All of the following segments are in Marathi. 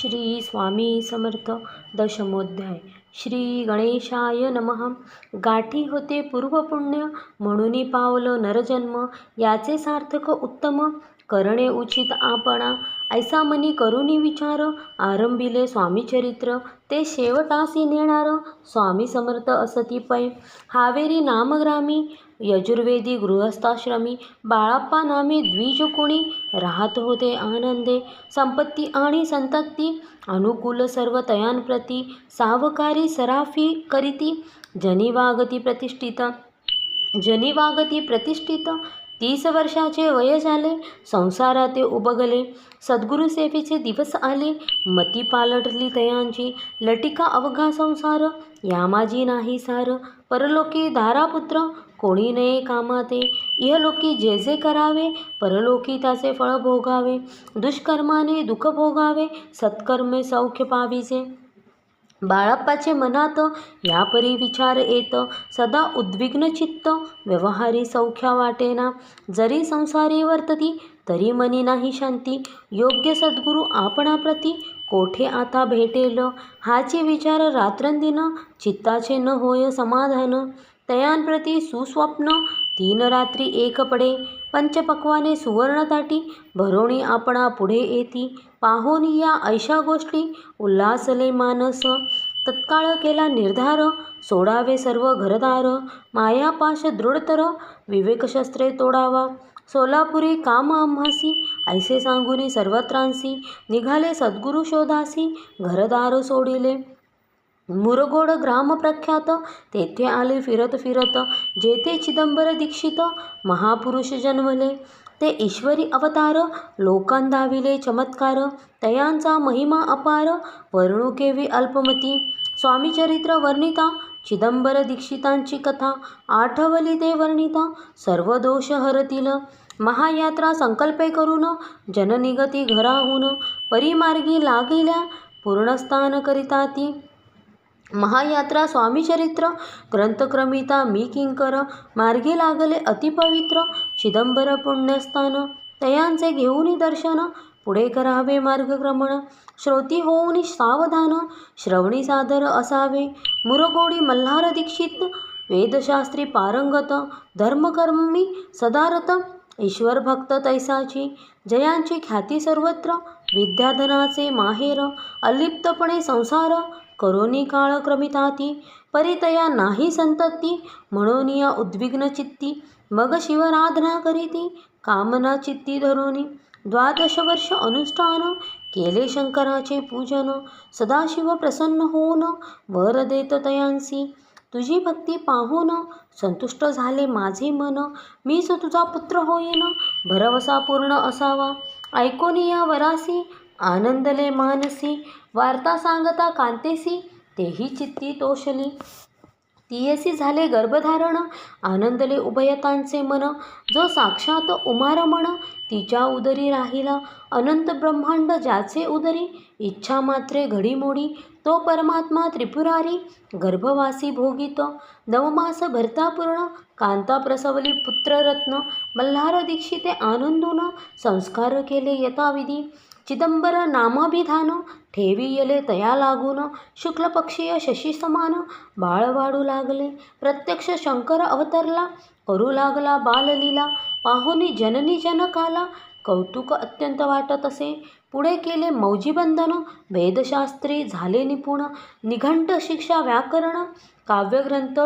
श्री स्वामी समर्थ दशमोध्याय. श्री गणेशाय नमः. गाठी होते पूर्वपुण्य म्हणून पावलं नरजन्म याचे सार्थक उत्तम करणे उचित आपणा. ऐसा मनी करुनी विचार आरंभिले स्वामी चरित्र. ते शेवटासी नेणार स्वामी समर्थ असती पै. हावेरी नामग्रामी यजुर्वेदी गृहस्थाश्रमी. बाळाप्पा नामे द्विज कोणी राहत होते आनंदे. संपत्ती आणि संतती अनुकूल सर्व तयांप्रती. सावकारी सराफी करीती जनी वागती प्रतिष्ठित. जनी वागती प्रतिष्ठित. तीस वर्षाचे वय झाले संसारात उबगले. सद्गुरुसेवेचे दिवस आले मती पालटली तयांची. लटिका अवघा संसार यामाजी नाही सार. परलोकी धारापुत्र कोणी नये कामाते. इहलोकी जे जे करावे परलोकी त्याचे फळ भोगावे. दुष्कर्माने दुःख भोगावे सत्कर्मे सौख्य पाविजे. बाळाप्पाचे मनात यापरी विचार येत सदा उद्विग्न चित्त व्यवहारी सौख्या वाटेना. जरी संसारी वर्तती तरी मनी नाही शांती. योग्य सद्गुरू आपणाप्रती कोठे आता भेटेल? हाचे विचार रात्रंदिन चित्ताचे न होय समाधान. तयांप्रती सुस्वप्न तीन रात्री एक पडे. पंचपक्वाने सुवर्णताटी भरोणी आपणा पुढे येती. पाहोनी या ऐशा गोष्टी. उल्हासले मानस. तत्काळ केला निर्धार. सोडावे सर्व घरदार. मायापाश दृढतर. विवेकशस्त्रे तोडावा. सोलापुरी काम आम्हासी. ऐसे सांगुनी सर्वत्रांसी. निघाले सद्गुरु शोधासी. घरदार सोडिले. मुरगोड ग्राम प्रख्यात तेथे आले फिरत फिरत जेथे चिदंबर दीक्षित महापुरुष जन्मले. ते ईश्वरी अवतार लोकांदाविले चमत्कार तयांचा महिमा अपार वर्णुकेवी अल्पमती. स्वामीचरित्र वर्णिता चिदंबर दीक्षितांची कथा आठवली ते वर्णिता सर्व दोष हरतील. महायात्रा संकल्पे करून जननिगती घराहून परिमार्गी लागिल्या पूर्णस्थान करिता ती. महायात्रा स्वामीचरित्र ग्रंथक्रमिता मी किंकर मार्गी लागले अतिपवित्र चिदंबर पुण्यस्थान. तयांचे घेऊनी दर्शन पुढे करावे मार्गक्रमण. श्रोती होऊनी सावधान श्रवणी सादर असावे. मुरगोडी मल्हार दीक्षित वेदशास्त्री पारंगत धर्मकर्मी सदारत ईश्वर भक्त तैसाची. जयांची ख्याती सर्वत्र विद्याधनाचे माहेर अलिप्तपणे संसार करोनी काळ क्रमिताती परितया नाही संतती म्हणून या उद्विग्न चित्ती मग शिवराधना करीती कामना चित्ती धरोनी द्वादश वर्ष अनुष्ठान केले शंकराचे पूजन सदाशिव प्रसन्न होऊन वर देत तयांसी तुझी भक्ती पाहून संतुष्ट झाले माझे मन मीच तुझा पुत्र होईन भरवसा पूर्ण असावा ऐकोनी या वरासी आनंदले मानसी वार्ता सांगता कांतेसी तेही चित्ती तोषली तियसी झाले गर्भधारण आनंदले उभयतांचे मन. जो साक्षात उमारमण तिच्या उदरी राहिला. अनंत ब्रह्मांड ज्याचे उदरी इच्छा मात्रे घडीमोडी तो परमात्मा त्रिपुरारी गर्भवासी भोगित. नवमास भरता पूर्ण कांता प्रसवली पुत्ररत्न. मल्हार दीक्षिते आनंदून संस्कार केले यथाविधी. चिदंबर नामाभिधान ठेवियले तया लागून शुक्लपक्षीय शशी समान बाळ वाढू लागले. प्रत्यक्ष शंकर अवतरला करू लागला बाललीला. पाहुनी जननी जनकाला कौतुक अत्यंत वाटत असे. पुढे केले मौजीबंधन वेदशास्त्री झाले निपुण. निघंट शिक्षा व्याकरण काव्यग्रंथ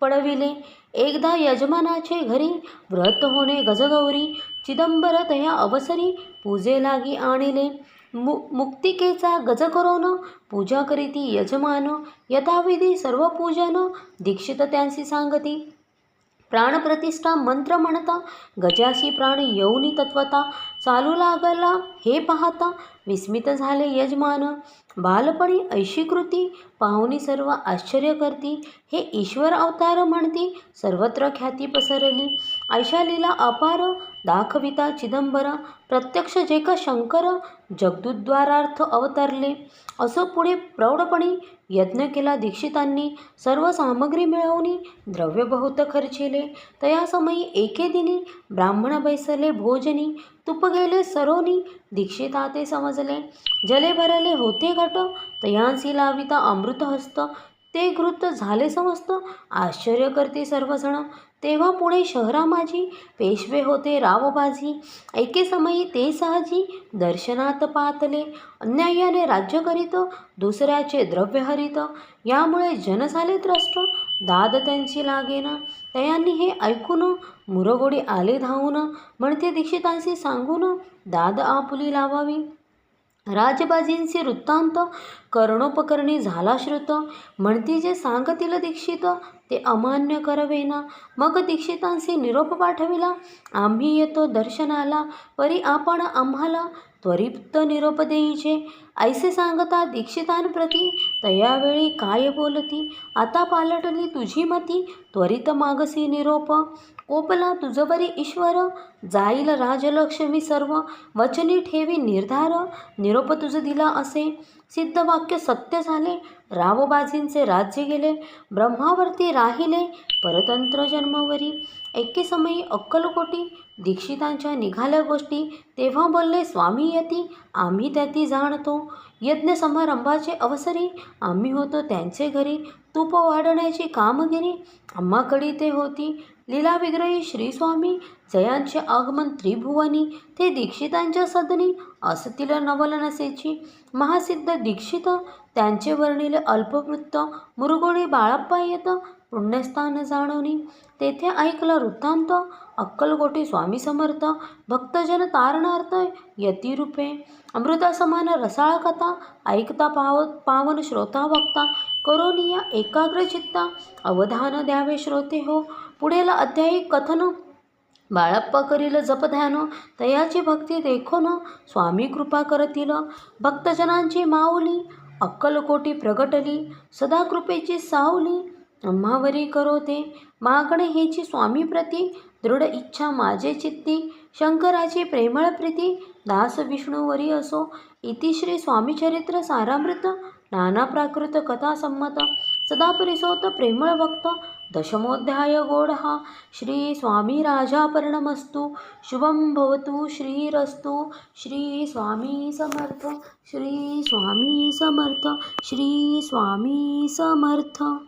पडविले एकदा यजमानाचे घरी व्रत होणे गजगौरी चिदंबरत ह्या अवसरी पूजे लागी आणिले. मु मुक्तिकेचा गज करोन पूजा करीती यजमान यथाविधी सर्व पूजन दीक्षित त्यांसी सांगती. प्राणप्रतिष्ठा मंत्र म्हणता गजाशी प्राण येऊनी तत्वता चालू लागला हे पाहता विस्मित झाले यजमान. बालपणी ऐशी कृती पाहुणी सर्व आश्चर्य करती. हे ईश्वर अवतार म्हणती सर्वत्र ख्याती पसरली. ऐशालीला अपार दाखविता चिदंबर प्रत्यक्ष जे का शंकर जगदुद्वारार्थ अवतरले. असं पुढे प्रौढपणे यज्ञ केला दीक्षितांनी. सर्व सामग्री मिळवणी द्रव्यबहुत खर्चिले. तयासमयी एके दिनी ब्राह्मण बैसले भोजनी. तुप गेले सरोनी. दीक्षिता ते समजले. जले भरले होते घट. तयांसी लाविता अमृतहस्त. ते घृत झाले समस्त. आश्चर्य करते सर्वजण. तेव्हा पुणे शहरा माझी पेशवे होते रावबाजी. ऐकेसमयी ते साहजी दर्शनात पातले अन्यायाने राज्य करीत दुसऱ्याचे द्रव्य हरित. यामुळे जन झाले त्रस्त दाद त्यांची लागेना. तयांनी हे ऐकून मुरगोडी आले धावून. म्हणते दीक्षितांशी सांगून दाद आपुली लावावी. राजबाजींचे वृत्तांत कर्णोपकरणी झाला श्रुत. म्हणती जे सांगतील दीक्षित ते अमान्य करवेना. मग दीक्षितांचे निरोप पाठविला. आम्ही येतो दर्शनाला परी आपण आम्हाला त्वरित निरोप देईचे ऐसे सांगता दीक्षितांप्रती तयावेळी काय बोलती? आता पालटली तुझी मती त्वरित मागसी निरोप. कोपला तुझवरी ईश्वर जाईल राजलक्ष्मी सर्व. वचनी ठेवी निर्धार निरोप तुझ दिला असे. सिद्ध वाक्य सत्य झाले रावबाजींचे राज्य गेले ब्रह्मावरती राहिले परतंत्र जन्मावरी. एके समयी अक्कलकोटी दीक्षितांच्या निघाल्या गोष्टी तेव्हा बोलले स्वामी यती आम्ही त्याती जाणतो. यज्ञ समारंभाचे अवसरी आम्ही होतो त्यांचे घरी. तूप वाढण्याची कामगिरी आम्हाकडे ते होती. लीला विग्रही श्री स्वामी जयांचे आगमन त्रिभुवनी ते दीक्षितांच्या सदनी असतील नवल नसेची महासिद्ध दीक्षित त्यांचे वर्णिले अल्पवृत्त मुरुगोणी बाळप्पा येत पुण्यस्थान जाणवणी तेथे ऐकलं वृत्तांत. अक्कलकोटी स्वामी समर्थ भक्तजन तारणार्थ यतिरूपे. अमृतासमान रसाळ कथा ऐकता पाव पावन श्रोता भक्ता करोनिया एकाग्र चित्ता अवधान द्यावे श्रोते हो. पुढेला अध्यायी कथन बाळप्पा करील जपध्यान तयाची भक्ती देखोन स्वामी कृपा करतील. भक्तजनांची माऊली अक्कलकोटी प्रगटली सदा कृपेची सावली आम्हावरी करो ते मागणे हेची स्वामीप्रती दृढ इच्छा माझे चित्ती. शंकराची प्रेमळ प्रीती दास विष्णूवरी असो. इति श्री स्वामीचरित्र सारामृत नाना प्राकृत कथा संमत. सदा परिसोत प्रेमळ भक्त दशमोध्याय गोढा श्री स्वामी राजापर्णमस्तु. शुभं भवतु श्रीरस्तु. श्री स्वामी समर्थ. श्री स्वामी समर्थ. श्री स्वामी समर्थ.